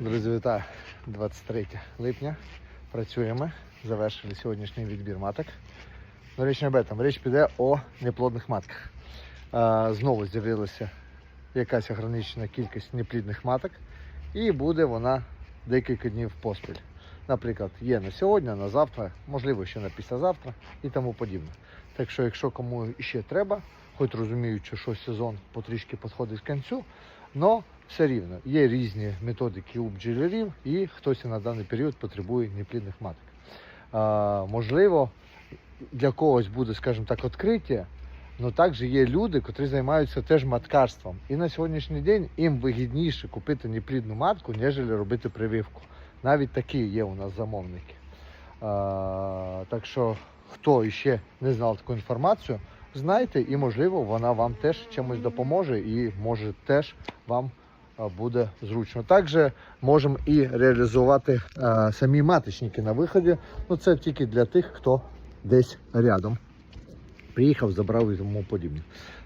Друзі, вітаю! 23 липня. Працюємо. Завершили сьогоднішній відбір маток. До річ не об этом. Річ піде о неплодних матках. Знову з'явилася якась ограничена кількість неплідних маток, і буде вона декілька днів поспіль. Наприклад, є на сьогодні, на завтра, можливо, ще на післязавтра і тому подібне. Так що, якщо кому ще треба, хоч розуміючи, що сезон потрішки підходить к кінцю, але все рівно є різні методики у бджолярів, і хтось на даний період потребує неплідних маток. А, можливо, для когось буде, скажімо так, відкриття, але також є люди, які займаються теж маткарством. І на сьогоднішній день їм вигідніше купити неплідну матку, ніж робити прививку. Навіть такі є у нас замовники. А, так що, хто ще не знав таку інформацію, знайте, і можливо вона вам теж чимось допоможе і може теж вам буде зручно. Також можемо і реалізувати а, самі маточники на виході. Ну це тільки для тих, хто десь рядом. Приїхав, забрав і тому подібне.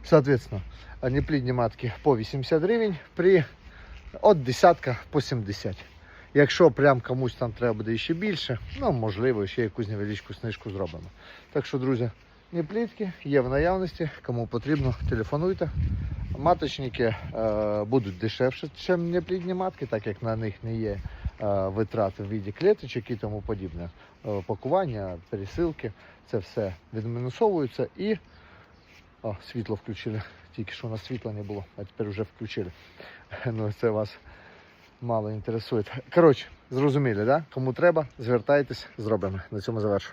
Соответственно, неплідні матки по 80 гривень, при от десятка по 70. Якщо прям комусь там треба буде ще більше, ну можливо, ще якусь невеличку знижку зробимо. Так що, друзі, не плітки є в наявності. Кому потрібно, телефонуйте. Маточники е, будуть дешевше, ніж неплідні матки, так як на них не є е, витрати в віді клеточок і тому подібне. Е, пакування, пересилки, це все відмінусовується і о, світло включили. Тільки що у нас світла не було, а тепер вже включили. Ну, це вас мало інтересують. Коротше, зрозуміли, да? Кому треба, звертайтесь, зробимо. На цьому завершу.